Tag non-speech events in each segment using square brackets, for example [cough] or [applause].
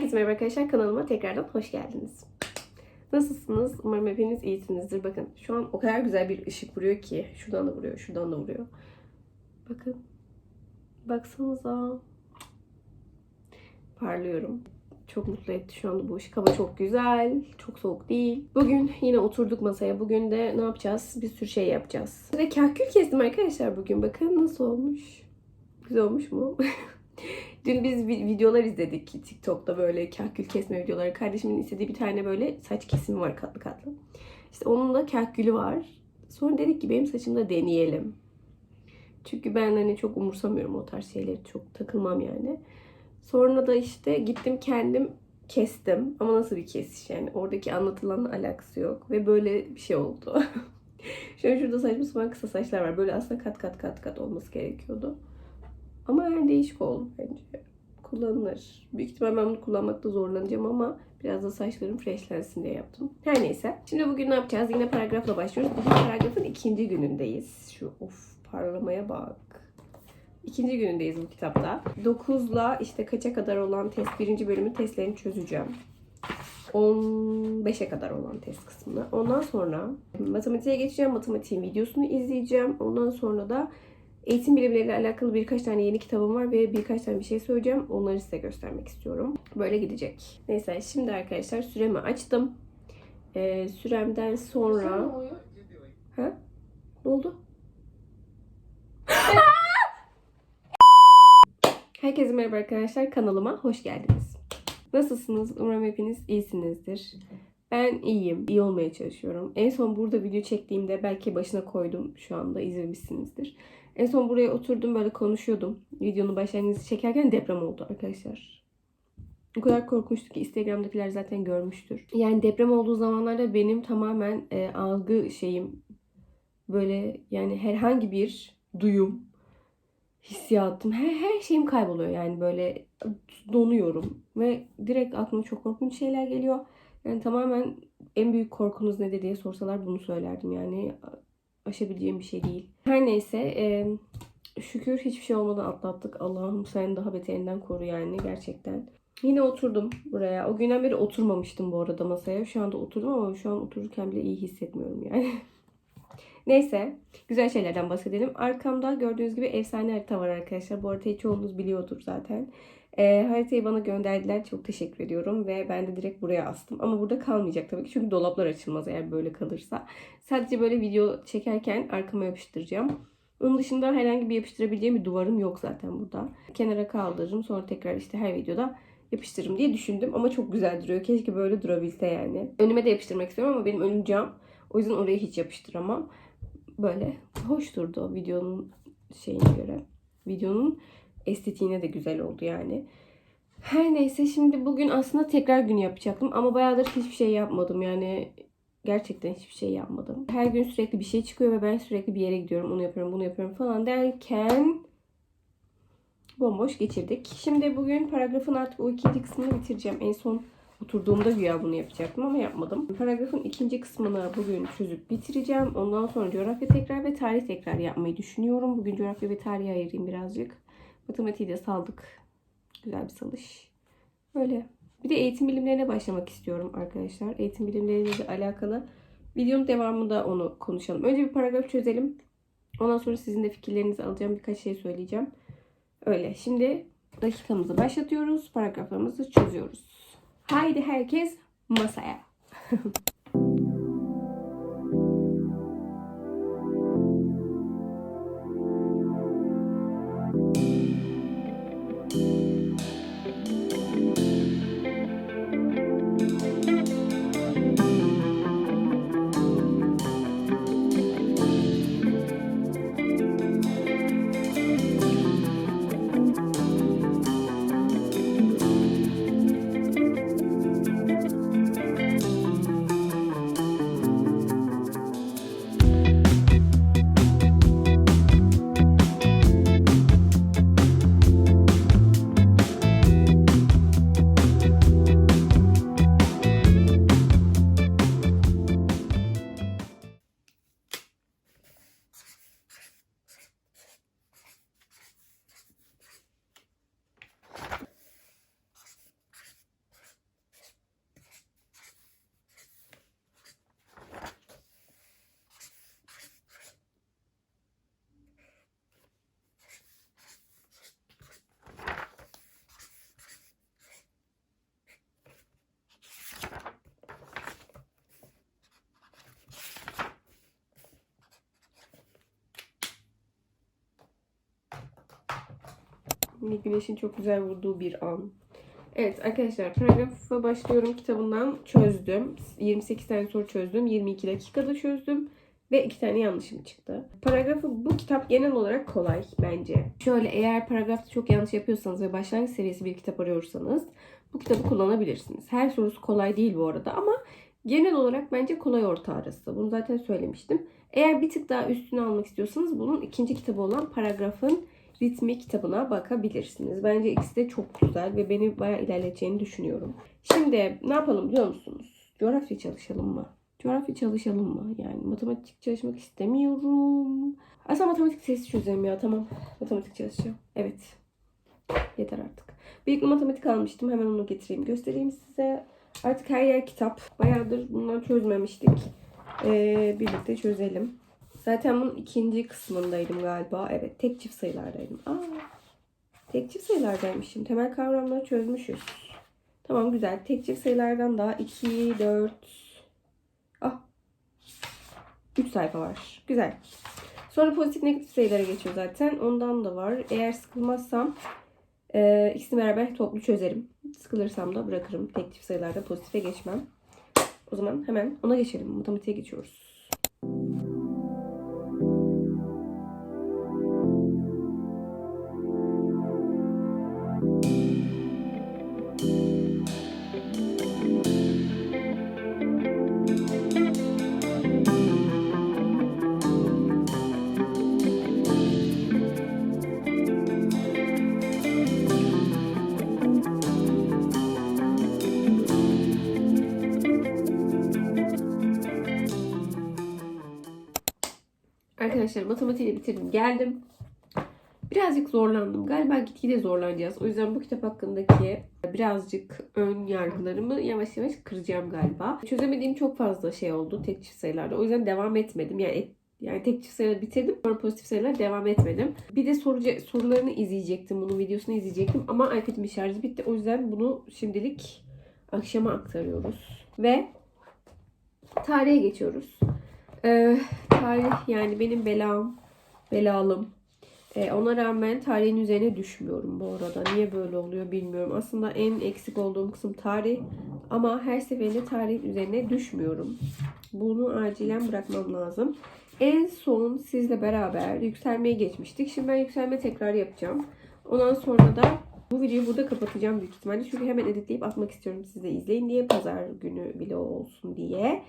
Herkese merhaba arkadaşlar kanalıma tekrardan hoş geldiniz. Nasılsınız? Umarım hepiniz iyisinizdir. Bakın şu an o kadar güzel bir ışık vuruyor ki. Şuradan da vuruyor, şuradan da vuruyor. Bakın. Baksanıza. Parlıyorum. Çok mutlu etti şu anda bu ışık. Hava çok güzel. Çok soğuk değil. Bugün yine oturduk masaya. Bugün de ne yapacağız? Bir sürü şey yapacağız. Ve kahkül kestim arkadaşlar bugün. Bakın nasıl olmuş. Güzel olmuş mu? [laughs] Dün biz vi- videolar izledik TikTok'ta böyle kahkül kesme videoları. Kardeşimin istediği bir tane böyle saç kesimi var katlı katlı. İşte onun da kahkülü var. Sonra dedik ki benim saçımda deneyelim. Çünkü ben hani çok umursamıyorum o tarz şeyleri. Çok takılmam yani. Sonra da işte gittim kendim kestim. Ama nasıl bir kesiş yani. Oradaki anlatılanla alakası yok. Ve böyle bir şey oldu. [laughs] Şöyle şurada saçma sapan kısa saçlar var. Böyle aslında kat kat kat kat olması gerekiyordu. Ama yani değişik oldu bence. Kullanılır. Büyük ihtimal ben bunu kullanmakta zorlanacağım ama biraz da saçlarım freshlensin diye yaptım. Her neyse. Şimdi bugün ne yapacağız? Yine paragrafla başlıyoruz. Bugün paragrafın ikinci günündeyiz. Şu of parlamaya bak. İkinci günündeyiz bu kitapta. 9'la işte kaça kadar olan test, birinci bölümün testlerini çözeceğim. 15'e kadar olan test kısmını. Ondan sonra matematiğe geçeceğim. Matematiğin videosunu izleyeceğim. Ondan sonra da eğitim bilimleriyle alakalı birkaç tane yeni kitabım var ve birkaç tane bir şey söyleyeceğim. Onları size göstermek istiyorum. Böyle gidecek. Neyse şimdi arkadaşlar süremi açtım. Ee, süremden sonra... Ha? Ne oldu? [laughs] Herkese merhaba arkadaşlar. Kanalıma hoş geldiniz. Nasılsınız? Umarım hepiniz iyisinizdir. Ben iyiyim. İyi olmaya çalışıyorum. En son burada video çektiğimde belki başına koydum. Şu anda izlemişsinizdir. En son buraya oturdum böyle konuşuyordum. Videonun başlangıcını çekerken deprem oldu arkadaşlar. O kadar korkmuştu ki Instagram'dakiler zaten görmüştür. Yani deprem olduğu zamanlarda benim tamamen e, algı şeyim böyle yani herhangi bir duyum, hissiyatım, her, her şeyim kayboluyor yani böyle donuyorum ve direkt aklıma çok korkunç şeyler geliyor. Yani tamamen en büyük korkunuz nedir diye sorsalar bunu söylerdim yani aşabileceğim bir şey değil. Her neyse e, şükür hiçbir şey olmadan atlattık. Allah'ım sen daha beterinden koru yani gerçekten. Yine oturdum buraya. O günden beri oturmamıştım bu arada masaya. Şu anda oturdum ama şu an otururken bile iyi hissetmiyorum yani. [laughs] Neyse güzel şeylerden bahsedelim. Arkamda gördüğünüz gibi efsane harita var arkadaşlar. Bu haritayı çoğunuz biliyordur zaten. E, haritayı bana gönderdiler. Çok teşekkür ediyorum. Ve ben de direkt buraya astım. Ama burada kalmayacak tabii ki. Çünkü dolaplar açılmaz eğer böyle kalırsa. Sadece böyle video çekerken arkama yapıştıracağım. Onun dışında herhangi bir yapıştırabileceğim bir duvarım yok zaten burada. Kenara kaldırırım. Sonra tekrar işte her videoda yapıştırırım diye düşündüm. Ama çok güzel duruyor. Keşke böyle durabilse yani. Önüme de yapıştırmak istiyorum ama benim önüm cam. O yüzden oraya hiç yapıştıramam. Böyle hoş durdu videonun şeyine göre. Videonun estetiğine de güzel oldu yani. Her neyse şimdi bugün aslında tekrar gün yapacaktım ama bayağıdır hiçbir şey yapmadım yani gerçekten hiçbir şey yapmadım. Her gün sürekli bir şey çıkıyor ve ben sürekli bir yere gidiyorum onu yapıyorum bunu yapıyorum falan derken bomboş geçirdik. Şimdi bugün paragrafın artık o ikinci kısmını bitireceğim. En son oturduğumda güya bunu yapacaktım ama yapmadım. Paragrafın ikinci kısmını bugün çözüp bitireceğim. Ondan sonra coğrafya tekrar ve tarih tekrar yapmayı düşünüyorum. Bugün coğrafya ve tarihe ayırayım birazcık. Matematiği de saldık. Güzel bir salış. Öyle. Bir de eğitim bilimlerine başlamak istiyorum arkadaşlar. Eğitim bilimleriyle alakalı videonun devamında onu konuşalım. Önce bir paragraf çözelim. Ondan sonra sizin de fikirlerinizi alacağım. Birkaç şey söyleyeceğim. Öyle. Şimdi dakikamızı başlatıyoruz. Paragraflarımızı çözüyoruz. Haydi herkes masaya. [laughs] güneşin çok güzel vurduğu bir an. Evet arkadaşlar paragrafa başlıyorum kitabından çözdüm. 28 tane soru çözdüm. 22 dakikada çözdüm. Ve iki tane yanlışım çıktı. Paragrafı bu kitap genel olarak kolay bence. Şöyle eğer paragrafta çok yanlış yapıyorsanız ve başlangıç seviyesi bir kitap arıyorsanız bu kitabı kullanabilirsiniz. Her sorusu kolay değil bu arada ama genel olarak bence kolay orta arası. Bunu zaten söylemiştim. Eğer bir tık daha üstüne almak istiyorsanız bunun ikinci kitabı olan paragrafın ritmi kitabına bakabilirsiniz. Bence ikisi de çok güzel ve beni bayağı ilerleteceğini düşünüyorum. Şimdi ne yapalım biliyor musunuz? Coğrafya çalışalım mı? Coğrafya çalışalım mı? Yani matematik çalışmak istemiyorum. Aslında matematik sesi çözeyim ya. Tamam. Matematik çalışacağım. Evet. Yeter artık. Bıyıklı matematik almıştım. Hemen onu getireyim. Göstereyim size. Artık her yer kitap. Bayağıdır bundan çözmemiştik. Ee, birlikte çözelim. Zaten bunun ikinci kısmındaydım galiba. Evet. Tek çift sayılardaydım. Aa, tek çift sayılardaymışım. Temel kavramları çözmüşüz. Tamam güzel. Tek çift sayılardan daha 2, 4, ah 3 sayfa var. Güzel. Sonra pozitif negatif sayılara geçiyor zaten. Ondan da var. Eğer sıkılmazsam e, ikisini beraber toplu çözerim. Sıkılırsam da bırakırım. Tek çift sayılarda pozitife geçmem. O zaman hemen ona geçelim. Matematiğe geçiyoruz. Arkadaşlar matematiği bitirdim. Geldim. Birazcık zorlandım. Galiba gitgide zorlanacağız. O yüzden bu kitap hakkındaki birazcık ön yargılarımı yavaş yavaş kıracağım galiba. Çözemediğim çok fazla şey oldu tek çift sayılarda. O yüzden devam etmedim. Yani et- yani tek çift sayıları bitirdim. Sonra pozitif sayılar devam etmedim. Bir de soruca, sorularını izleyecektim. Bunun videosunu izleyecektim. Ama iPad'imin şarjı bitti. O yüzden bunu şimdilik akşama aktarıyoruz. Ve tarihe geçiyoruz. Ee, tarih yani benim belam, belalım. Ee, ona rağmen tarihin üzerine düşmüyorum bu arada. Niye böyle oluyor bilmiyorum. Aslında en eksik olduğum kısım tarih. Ama her seferinde tarihin üzerine düşmüyorum. Bunu acilen bırakmam lazım. En son sizle beraber yükselmeye geçmiştik. Şimdi ben yükselme tekrar yapacağım. Ondan sonra da bu videoyu burada kapatacağım büyük ihtimalle. Çünkü hemen editleyip atmak istiyorum siz de izleyin diye. Pazar günü bile olsun diye.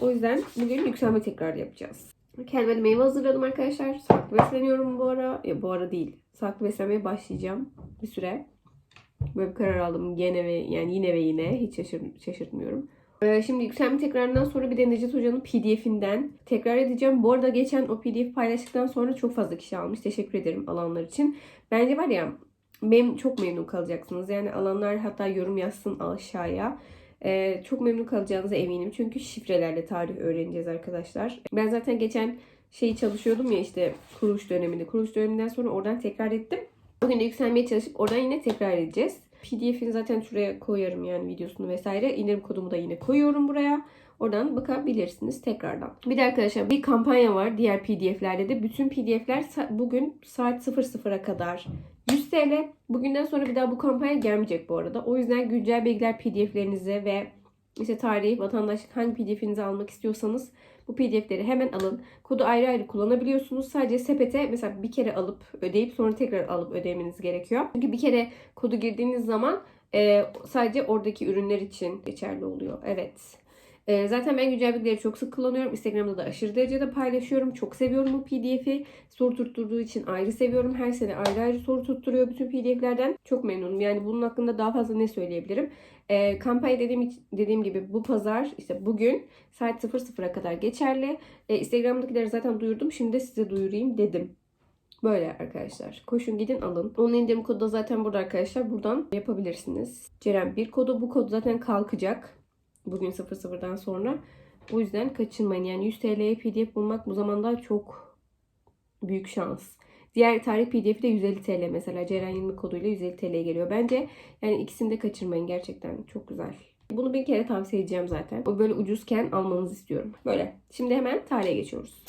O yüzden bugün yükselme tekrar yapacağız. Kendime meyve hazırladım arkadaşlar. Sağlıklı besleniyorum bu ara. Ya bu ara değil. Sağlıklı beslenmeye başlayacağım bir süre. Böyle bir karar aldım gene ve yani yine ve yine hiç şaşır, şaşırtmıyorum. Ee, Şimdi yükselme tekrarından sonra bir de Necdet Hoca'nın pdf'inden tekrar edeceğim. Bu arada geçen o pdf paylaştıktan sonra çok fazla kişi almış. Teşekkür ederim alanlar için. Bence var ya benim çok memnun kalacaksınız. Yani alanlar hatta yorum yazsın aşağıya. Ee, çok memnun kalacağınıza eminim. Çünkü şifrelerle tarih öğreneceğiz arkadaşlar. Ben zaten geçen şeyi çalışıyordum ya işte kuruluş döneminde. Kuruluş döneminden sonra oradan tekrar ettim. Bugün de yükselmeye çalışıp oradan yine tekrar edeceğiz. PDF'ini zaten şuraya koyarım yani videosunu vesaire. İndirim kodumu da yine koyuyorum buraya. Oradan bakabilirsiniz tekrardan. Bir de arkadaşlar bir kampanya var diğer PDF'lerde de. Bütün PDF'ler bugün saat 00'a kadar 100 TL. Bugünden sonra bir daha bu kampanya gelmeyecek bu arada. O yüzden güncel bilgiler PDF'lerinize ve işte tarih, vatandaşlık hangi PDF'inizi almak istiyorsanız bu PDF'leri hemen alın. Kodu ayrı ayrı kullanabiliyorsunuz. Sadece sepete mesela bir kere alıp ödeyip sonra tekrar alıp ödemeniz gerekiyor. Çünkü bir kere kodu girdiğiniz zaman e, sadece oradaki ürünler için geçerli oluyor. Evet. E, zaten ben güncel bilgileri çok sık kullanıyorum. Instagram'da da aşırı derecede paylaşıyorum. Çok seviyorum bu PDF'i. Soru tutturduğu için ayrı seviyorum. Her sene ayrı ayrı soru tutturuyor bütün PDF'lerden. Çok memnunum. Yani bunun hakkında daha fazla ne söyleyebilirim? E, kampanya dediğim, dediğim gibi bu pazar işte bugün saat 00'a kadar geçerli. E, Instagram'dakileri zaten duyurdum. Şimdi de size duyurayım dedim. Böyle arkadaşlar. Koşun gidin alın. Onun indirim kodu da zaten burada arkadaşlar. Buradan yapabilirsiniz. Ceren bir kodu. Bu kod zaten kalkacak. Bugün 00'dan sonra. O yüzden kaçınmayın. Yani 100 TL'ye PDF bulmak bu zamanda çok büyük şans. Diğer tarih PDF'i de 150 TL mesela. Ceren 20 koduyla 150 TL geliyor. Bence yani ikisini de kaçırmayın. Gerçekten çok güzel. Bunu bir kere tavsiye edeceğim zaten. O böyle ucuzken almanızı istiyorum. Böyle. Şimdi hemen tarihe geçiyoruz.